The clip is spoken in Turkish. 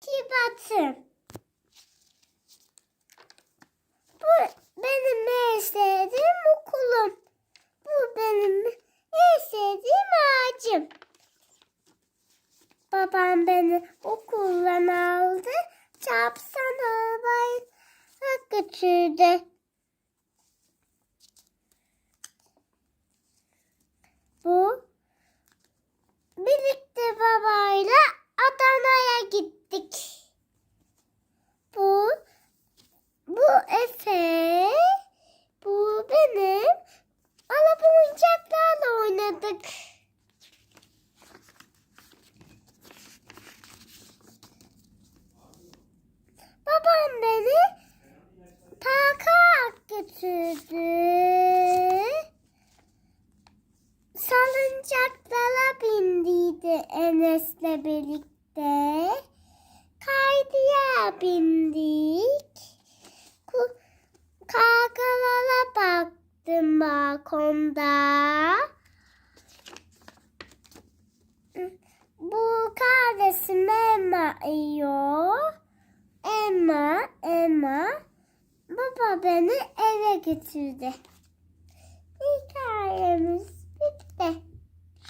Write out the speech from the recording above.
Kibatım. Bu benim en sevdiğim okulum. Bu benim en sevdiğim ağacım. Babam beni okuldan aldı. Çarpsan arabayı götürdü. Bu birlikte babayla Adana'ya gittik. Bu bu Efe, bu benim. Araba oyuncaklarla oynadık. Babam beni parka götürdü. Salıncaklara bindiydi Enes'le birlikte. Kaydıya bindik. Kargalara baktım balkonda. Baba beni eve götürdü. Hikayemiz.